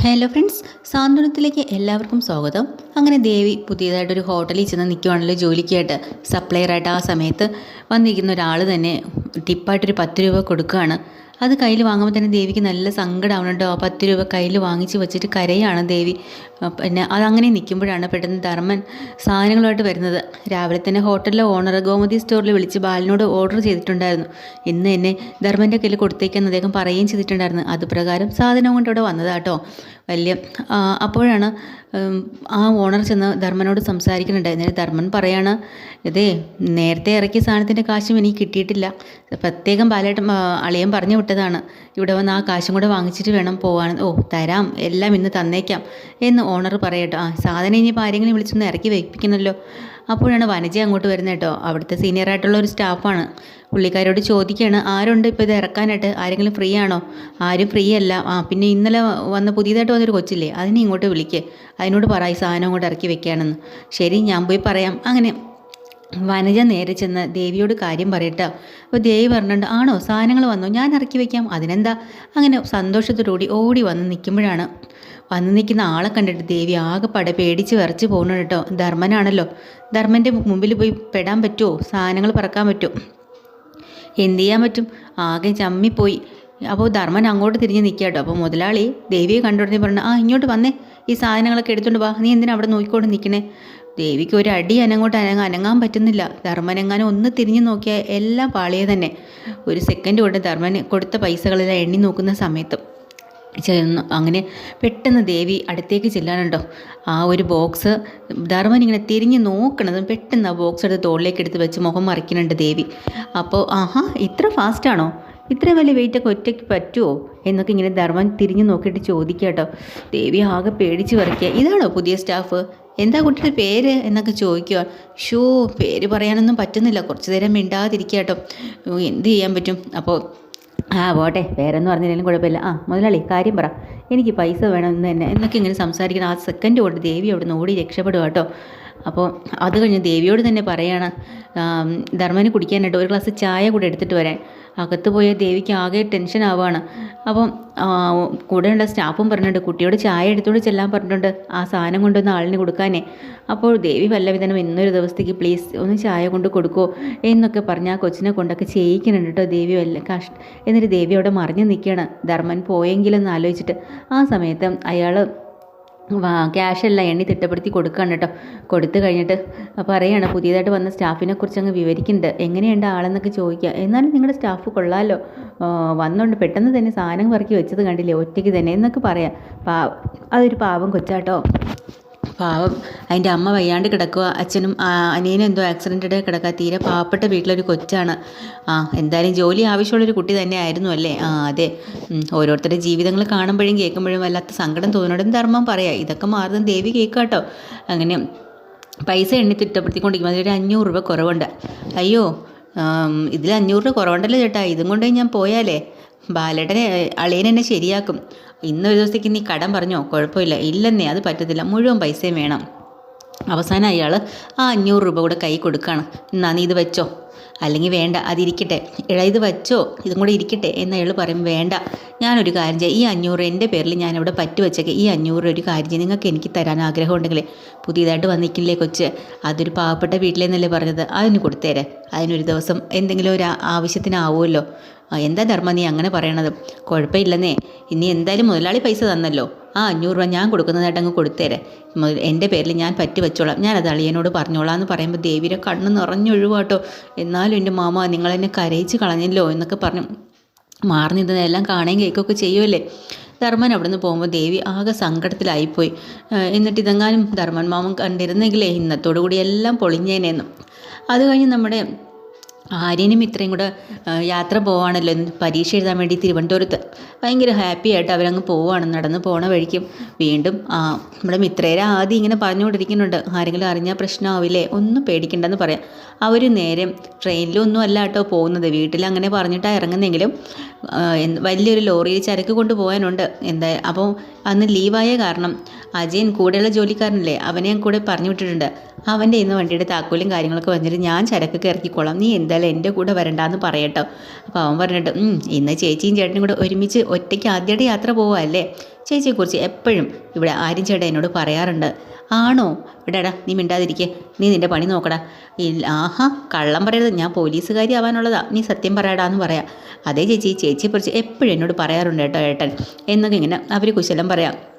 Hello friends സാന്ത്വനത്തിലേക്ക് എല്ലാവർക്കും സ്വാഗതം. അങ്ങനെ ദേവി പുതിയതായിട്ടൊരു ഹോട്ടലിൽ ചെന്ന് നിൽക്കുവാണല്ലോ ജോലിക്കായിട്ട്. സപ്ലയറായിട്ട് ആ സമയത്ത് വന്നിരിക്കുന്ന ഒരാൾ തന്നെ ടിപ്പായിട്ടൊരു പത്ത് രൂപ കൊടുക്കുകയാണ്. അത് കയ്യിൽ വാങ്ങുമ്പോൾ തന്നെ ദേവിക്ക് നല്ല സങ്കടമാണ് കേട്ടോ. പത്ത് രൂപ കയ്യിൽ വാങ്ങിച്ച് വെച്ചിട്ട് കരയാണ് ദേവി. പിന്നെ അതങ്ങനെ നിൽക്കുമ്പോഴാണ് പെട്ടെന്ന് ധർമ്മൻ സാധനങ്ങളുമായിട്ട് വരുന്നത്. രാവിലെ തന്നെ ഹോട്ടലിലെ ഓണർ ഗോമതി സ്റ്റോറിൽ വിളിച്ച് ബാലിനോട് ഓർഡർ ചെയ്തിട്ടുണ്ടായിരുന്നു. ഇന്ന് എന്നെ ധർമ്മന്റെ കയ്യിൽ കൊടുത്തേക്കെന്ന് അദ്ദേഹം പറയുകയും ചെയ്തിട്ടുണ്ടായിരുന്നു. അതുപ്രകാരം സാധനം കൊണ്ട് ഇവിടെ വന്നതാട്ടോ വലിയ. അപ്പോഴാണ് ആ ഓണർ ചെന്ന് ധർമ്മനോട് സംസാരിക്കുന്നുണ്ട് എന്നിട്ട് ധർമ്മൻ പറയാണ് ഇതേ നേരത്തെ ഇറക്കിയ സാധനത്തിന്റെ കാശും എനിക്ക് കിട്ടിയിട്ടില്ല. പ്രത്യേകം ബാലേട്ടൻ അളിയം അളിയൻ പറഞ്ഞു വിട്ടതാണ്. ഇവിടെ വന്ന് ആ കാശും കൂടെ വാങ്ങിച്ചിട്ട് വേണം പോകാൻ ഓ തരാം. എല്ലാം ഇന്ന് തന്നേക്കാം. എന്ന് ഓണർ പറയട്ടോ. ആ സാധനം ഇനിയിപ്പോൾ ആരെങ്കിലും വിളിച്ചൊന്ന് ഇറക്കി വെപ്പിക്കണമല്ലോ അപ്പോഴാണ് വനജ അങ്ങോട്ട് വരുന്നത് കേട്ടോ. അവിടുത്തെ സീനിയർ ആയിട്ടുള്ള ഒരു സ്റ്റാഫാണ് പുള്ളിക്കാരോട് ചോദിക്കുകയാണ് ആരുണ്ട് ഇപ്പോൾ ഇത് ഇറക്കാനായിട്ട്? ആരെങ്കിലും ഫ്രീ ആണോ? ആരും ഫ്രീ അല്ല. ആ പിന്നെ ഇന്നലെ വന്ന പുതിയതായിട്ട് വന്നൊരു കൊച്ചില്ലേ അതിനെ ഇങ്ങോട്ട് വിളിക്ക്. അതിനോട് പറ ഈ സാധനം അങ്ങോട്ട് ഇറക്കി വെക്കുകയാണെന്ന് ശരി ഞാൻ പോയി പറയാം. അങ്ങനെ വനജ നേരെ ചെന്ന് ദേവിയോട് കാര്യം പറയട്ടോ അപ്പോൾ ദേവി പറഞ്ഞിട്ടുണ്ട് ആണോ? സാധനങ്ങൾ വന്നോ? ഞാൻ ഇറക്കി വയ്ക്കാം അതിനെന്താ? അങ്ങനെ സന്തോഷത്തോടുകൂടി ഓടി വന്ന് നിൽക്കുമ്പോഴാണ് വന്ന് നിൽക്കുന്ന ആളെ കണ്ടിട്ട് ദേവി ആകെപ്പാടെ പേടിച്ച് വിറച്ച് പോകണം കേട്ടോ. ധർമ്മനാണല്ലോ. ധർമ്മന്റെ മുമ്പിൽ പോയി പെടാൻ പറ്റുമോ സാധനങ്ങൾ പറക്കാൻ പറ്റുമോ എന്ത് ചെയ്യാൻ പറ്റും? ആകെ ചമ്മിപ്പോയി. അപ്പോൾ ധർമ്മൻ അങ്ങോട്ട് തിരിഞ്ഞ് നിൽക്കുക കേട്ടോ. അപ്പോൾ മുതലാളി ദേവിയെ കണ്ടുടനെ പറഞ്ഞു ആ ഇങ്ങോട്ട് വന്നേ. ഈ സാധനങ്ങളൊക്കെ എടുത്തുകൊണ്ട് വാ. നീ എന്തിനാ അവിടെ നോക്കിക്കൊണ്ട് നിൽക്കണേ? ദേവിക്ക് ഒരു അടി അനങ്ങോട്ട് അനങ്ങ അനങ്ങാൻ പറ്റുന്നില്ല. ധർമ്മൻ എങ്ങാനും ഒന്ന് തിരിഞ്ഞ് നോക്കിയാൽ എല്ലാം പാളിയെ തന്നെ. ഒരു സെക്കൻഡ് കൊണ്ട് ധർമ്മന് കൊടുത്ത പൈസകളെല്ലാം എണ്ണി നോക്കുന്ന സമയത്ത് ചെന്ന് അങ്ങനെ പെട്ടെന്ന് ദേവി അടുത്തേക്ക് ചെല്ലാനുണ്ടോ? ആ ഒരു ബോക്സ് ധർമ്മൻ ഇങ്ങനെ തിരിഞ്ഞ് നോക്കണതും പെട്ടെന്ന് ആ ബോക്സ് എടുത്ത് തോളിലേക്ക് എടുത്ത് വെച്ച് മുഖം മറിക്കുന്നുണ്ട് ദേവി. അപ്പോൾ ആഹാ ഇത്ര ഫാസ്റ്റാണോ ഇത്രയും വലിയ വെയിറ്റൊക്കെ ഒറ്റയ്ക്ക് പറ്റുമോ എന്നൊക്കെ ഇങ്ങനെ ധർമ്മൻ തിരിഞ്ഞ് നോക്കിയിട്ട് ചോദിക്കുക കേട്ടോ. ദേവി ആകെ പേടിച്ച് പറിക്കുക ഇതാണോ പുതിയ സ്റ്റാഫ് എന്താ കുട്ടിയുടെ പേര്? എന്നൊക്കെ ചോദിക്കുക. ഷോ പേര് പറയാനൊന്നും പറ്റുന്നില്ല. കുറച്ച് നേരം മിണ്ടാതിരിക്കുക കേട്ടോ. എന്ത് ചെയ്യാൻ പറ്റും? അപ്പോൾ ആ പോട്ടെ. വേറെന്ന് പറഞ്ഞില്ലെങ്കിലും കുഴപ്പമില്ല. ആ മുതലാളി കാര്യം പറ. എനിക്ക് പൈസ വേണം എന്ന് തന്നെ എന്നൊക്കെ ഇങ്ങനെ സംസാരിക്കണം ആ സെക്കൻഡ് കൊണ്ട് ദേവി അവിടെ നിന്ന് ഓടി രക്ഷപ്പെടുക കേട്ടോ അപ്പോൾ അത് കഴിഞ്ഞ് ദേവിയോട് തന്നെ പറയാണ് ധർമ്മന് കുടിക്കാനായിട്ട് ഒരു ഗ്ലാസ് ചായ കൂടെ എടുത്തിട്ട് വരാൻ. അകത്ത് പോയ ദേവിക്ക് ആകെ ടെൻഷൻ ആവുകയാണ്. അപ്പം കൂടെ കൂടെയുള്ള സ്റ്റാഫും പറഞ്ഞിട്ടുണ്ട് കുട്ടിയോട് ചായ എടുത്തോട് ചെല്ലാൻ പറഞ്ഞിട്ടുണ്ട് ആ സാധനം കൊണ്ടുവന്ന ആളിന് കൊടുക്കാനേ. അപ്പോൾ ദേവി വല്ലവിധനം ഇന്നൊരു ദിവസത്തേക്ക് പ്ലീസ് ഒന്ന് ചായ കൊണ്ട് കൊടുക്കുമോ എന്നൊക്കെ പറഞ്ഞ് ആ കൊച്ചിനെ കൊണ്ടൊക്കെ ചെയ്യിക്കുന്നുണ്ട് കേട്ടോ ദേവി വല്ല കഷ്ട എന്നിട്ട് ദേവി അവിടെ മറിഞ്ഞു നിൽക്കുകയാണ്. ധർമ്മൻ പോയെങ്കിലെന്ന് ആലോചിച്ചിട്ട് ആ സമയത്ത് അയാൾ ക്യാഷെല്ലാം എണ്ണി തിട്ടപ്പെടുത്തി കൊടുക്കുകയാണ് കേട്ടോ കൊടുത്തു കഴിഞ്ഞിട്ട് പറയുകയാണ് പുതിയതായിട്ട് വന്ന സ്റ്റാഫിനെ കുറിച്ച് അങ്ങ് വിവരിക്കുന്നുണ്ട് എങ്ങനെയുണ്ട് ആളെന്നൊക്കെ ചോദിക്കുക എന്നാലും നിങ്ങളുടെ സ്റ്റാഫ് കൊള്ളാമല്ലോ വന്നുകൊണ്ട് പെട്ടെന്ന് തന്നെ സാധനം പറക്കി വെച്ചത് കണ്ടില്ലേ? ഒറ്റയ്ക്ക് തന്നെ എന്നൊക്കെ പറയാം. പാ അതൊരു പാവം കൊച്ചാട്ടോ. പാവം. അതിന്റെ അമ്മ വയ്യാണ്ട് കിടക്കുക അച്ഛനും അനിയനും എന്തോ ആക്സിഡന്റഡ് കിടക്കുക തീരെ പാവപ്പെട്ട വീട്ടിലൊരു കൊച്ചാണ്. ആ എന്തായാലും ജോലി ആവശ്യമുള്ളൊരു കുട്ടി തന്നെ ആയിരുന്നു അല്ലേ? ആ അതെ. ഓരോരുത്തരുടെ ജീവിതങ്ങൾ കാണുമ്പോഴും കേൾക്കുമ്പോഴും വല്ലാത്ത സങ്കടം തോന്നുന്നതും ധർമ്മം പറയാം. ഇതൊക്കെ മാറുന്നത് ദേവി കേൾക്കാട്ടോ. അങ്ങനെ പൈസ എണ്ണി തിട്ടപ്പെടുത്തിക്കൊണ്ടിരിക്കും അതിലൊരു അഞ്ഞൂറ് രൂപ കുറവുണ്ട്. അയ്യോ ഇതിൽ അഞ്ഞൂറ് രൂപ കുറവുണ്ടല്ലോ ചേട്ടാ. ഇതും കൊണ്ടേ ഞാൻ പോയാലേ. ബാലേട്ടനെ അളിയൻ എന്നെ ശരിയാക്കും. ഇന്നൊരു ദിവസത്തേക്ക് നീ കടം പറഞ്ഞോ? കുഴപ്പമില്ല. ഇല്ലെന്നേ അത് പറ്റത്തില്ല. മുഴുവൻ പൈസയും വേണം. അവസാനം അയാൾ ആ അഞ്ഞൂറ് രൂപ കൂടെ കൈ കൊടുക്കുകയാണ് എന്നാ നീ ഇത് വെച്ചോ? അല്ലെങ്കിൽ വേണ്ട അതിരിക്കട്ടെ. എടാ ഇത് വെച്ചോ? ഇതും കൂടെ ഇരിക്കട്ടെ എന്ന് അയാൾ പറയും. വേണ്ട. ഞാനൊരു കാര്യം ചെയ്യാം. ഈ അഞ്ഞൂറ് എന്റെ പേരിൽ ഞാനിവിടെ പറ്റി വെച്ചേക്കെ ഈ അഞ്ഞൂറ് ഒരു കാര്യം ചെയ്യാം. നിങ്ങൾക്ക് എനിക്ക് തരാൻ ആഗ്രഹമുണ്ടെങ്കിൽ പുതിയതായിട്ട് വന്നിക്കില്ലേ കൊച്ച്? അതൊരു പാവപ്പെട്ട വീട്ടിലെന്നല്ലേ പറഞ്ഞത്. അതിന് കൊടുത്തേരെ. അതിനൊരു ദിവസം എന്തെങ്കിലും ഒരു ആവശ്യത്തിനാവുമല്ലോ. എന്താ ധർമ്മ നീ അങ്ങനെ പറയണത്? കുഴപ്പമില്ലെന്നേ. ഇനി എന്തായാലും മുതലാളി പൈസ തന്നല്ലോ. ആ അഞ്ഞൂറ് രൂപ ഞാൻ കൊടുക്കുന്നതായിട്ട് അങ്ങ് കൊടുത്തേരെ എന്റെ പേരിൽ ഞാൻ പറ്റി വെച്ചോളാം. ഞാൻ അത് അളിയനോട് പറഞ്ഞോളാം എന്ന് പറയുമ്പോൾ ദേവിയുടെ കണ്ണ് നിറഞ്ഞൊഴിവാട്ടോ. എന്നാലും എന്റെ മാമ നിങ്ങളെന്നെ കരയിച്ച് കളഞ്ഞല്ലോ എന്നൊക്കെ പറഞ്ഞു മാറി നിന്നതെല്ലാം കാണുകയും കേൾക്കുകയൊക്കെ ചെയ്യുമല്ലേ ധർമ്മൻ അവിടെ നിന്ന് പോകുമ്പോൾ ദേവി ആകെ സങ്കടത്തിലായിപ്പോയി. എന്നിട്ട് ഇതെങ്ങാനും ധർമ്മൻ മാമൻ കണ്ടിരുന്നെങ്കിലേ ഇന്നത്തോടു കൂടി എല്ലാം പൊളിഞ്ഞേനെന്നും. അത് കഴിഞ്ഞ് നമ്മുടെ ആര്യനും ഇത്രയും കൂടെ യാത്ര പോവാണല്ലോ. പരീക്ഷ എഴുതാൻ വേണ്ടി തിരുവനന്തപുരത്ത് ഭയങ്കര ഹാപ്പി ആയിട്ട് അവരങ്ങ് പോവാണ്. നടന്ന് പോണ വഴിക്കും വീണ്ടും നമ്മുടെ മിത്രേരെ ആദ്യം ഇങ്ങനെ പറഞ്ഞുകൊണ്ടിരിക്കുന്നുണ്ട്. ആരെങ്കിലും അറിഞ്ഞാൽ പ്രശ്നമാവില്ലേ ഒന്നും പേടിക്കണ്ടെന്ന് പറയാം. അവർ നേരെ ട്രെയിനിലൊന്നും അല്ല കേട്ടോ പോകുന്നത്. വീട്ടിൽ അങ്ങനെ പറഞ്ഞിട്ടാണ് ഇറങ്ങുന്നെങ്കിലും വലിയൊരു ലോറിയിൽ ചരക്ക് കൊണ്ട് പോകാനുണ്ട്. എന്താ അപ്പോൾ അന്ന് ലീവായ കാരണം അജയൻ കൂടെയുള്ള ജോലിക്കാരനല്ലേ? അവനെ ഞാൻ കൂടെ പറഞ്ഞു വിട്ടിട്ടുണ്ട് അവന്റെ ഇന്ന് വണ്ടിയുടെ താക്കോലും കാര്യങ്ങളൊക്കെ വന്നിട്ട് ഞാൻ ചരക്കൊക്കെ ഇറക്കിക്കോളാം. നീ എന്തായാലും എന്റെ കൂടെ വരണ്ടാന്ന് പറയട്ടോ. അപ്പോൾ അവൻ പറഞ്ഞിട്ട് "ഉം, ഇന്ന് ചേച്ചിയും ചേട്ടനും കൂടെ ഒരുമിച്ച് ഒറ്റയ്ക്ക് ആദ്യമായിട്ട് യാത്ര പോവാല്ലേ ചേച്ചിയെക്കുറിച്ച് എപ്പോഴും ഇവിടെ ആരും ചേട്ടൻ എന്നോട് പറയാറുണ്ട്. ആണോ? ഇവിടെടാ നീ മിണ്ടാതിരിക്കേ. നീ നിന്റെ പണി നോക്കടാ. ഇല്ല ആഹാ കള്ളം പറയരുത്. ഞാൻ പോലീസുകാരി ആവാനുള്ളതാ. നീ സത്യം പറയടാന്ന് പറയാം. അതേ ചേച്ചി ചേച്ചിയെക്കുറിച്ച് എപ്പോഴും എന്നോട് പറയാറുണ്ട് കേട്ടോ ഏട്ടൻ. എന്നൊക്കെ ഇങ്ങനെ അവർ കുശലം പറയാം.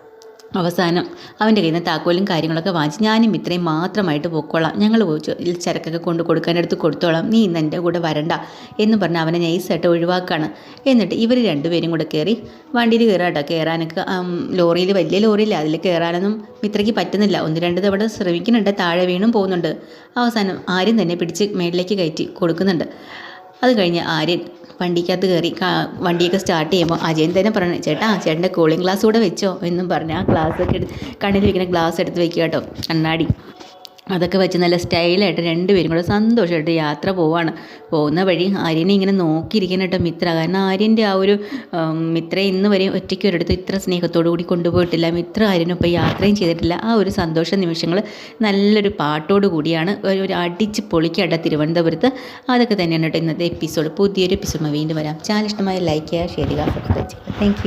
അവസാനം അവന്റെ കയ്യിൽ നിന്ന് താക്കോലും കാര്യങ്ങളൊക്കെ വാങ്ങിച്ച് ഞാനും ഇത്രയും മാത്രമായിട്ട് പൊക്കോളാം. ഞങ്ങൾ പോയി ചരക്കൊക്കെ കൊണ്ട് കൊടുക്കാനെടുത്ത് കൊടുത്തോളാം. നീ ഇന്ന് എന്റെ കൂടെ വരണ്ട എന്ന് പറഞ്ഞ് അവനെ നൈസായിട്ട് ഒഴിവാക്കാണ്. എന്നിട്ട് ഇവർ രണ്ടുപേരും കൂടെ കയറി വണ്ടിയിൽ കയറാട്ടോ കയറാനൊക്കെ ലോറിയിൽ വലിയ ലോറിയില്ല അതിൽ കയറാനൊന്നും മിത്രയ്ക്ക് പറ്റുന്നില്ല. ഒന്ന് രണ്ട് തവണ ശ്രമിക്കുന്നുണ്ട് താഴെ വീണും പോകുന്നുണ്ട്. അവസാനം ആരും തന്നെ പിടിച്ച് മേളിലേക്ക് കയറ്റി കൊടുക്കുന്നുണ്ട്. അത് കഴിഞ്ഞ് ആര്യൻ വണ്ടിക്കകത്ത് കയറി വണ്ടിയൊക്കെ സ്റ്റാർട്ട് ചെയ്യുമ്പോൾ അജയൻ തന്നെ പറഞ്ഞു ചേട്ടാ ചേട്ടന്റെ കൂളിംഗ് ഗ്ലാസ് കൂടെ വെച്ചോ എന്നും പറഞ്ഞു ആ ഗ്ലാസ് ഒക്കെ എടുത്ത് കണ്ണിൽ വെക്കുന്ന ഗ്ലാസ് എടുത്ത് വെക്കുക കേട്ടോ കണ്ണാടി. അതൊക്കെ വെച്ച് നല്ല സ്റ്റൈലായിട്ട് രണ്ടുപേരും കൂടെ സന്തോഷമായിട്ട് യാത്ര പോവാണ്. പോകുന്ന വഴി ആര്യനെ ഇങ്ങനെ നോക്കിയിരിക്കാൻ കേട്ടോ മിത്ര. കാരണം ആര്യന്റെ ആ ഒരു മിത്ര ഇന്ന് വരെ ഒറ്റയ്ക്ക് ഒരിടത്ത് ഇത്ര സ്നേഹത്തോടു കൂടി കൊണ്ടുപോയിട്ടില്ല. മിത്ര ആര്യനൊപ്പം യാത്രയും ചെയ്തിട്ടില്ല. ആ ഒരു സന്തോഷ നിമിഷങ്ങൾ നല്ലൊരു പാട്ടോട് കൂടിയാണ്. ഒരു അടിച്ച് പൊളിക്കട്ട തിരുവനന്തപുരത്ത്. അതൊക്കെ തന്നെയാണ് കേട്ടോ ഇന്നത്തെ എപ്പിസോഡ് പുതിയൊരു എപ്പിസോഡ് വീണ്ടും വരാം. ചാനൽ ഇഷ്ടമായ ലൈക്ക് ചെയ്യുക ഷെയർ ചെയ്യുക സബ്സ്ക്രൈബ് ചെയ്യുക. താങ്ക്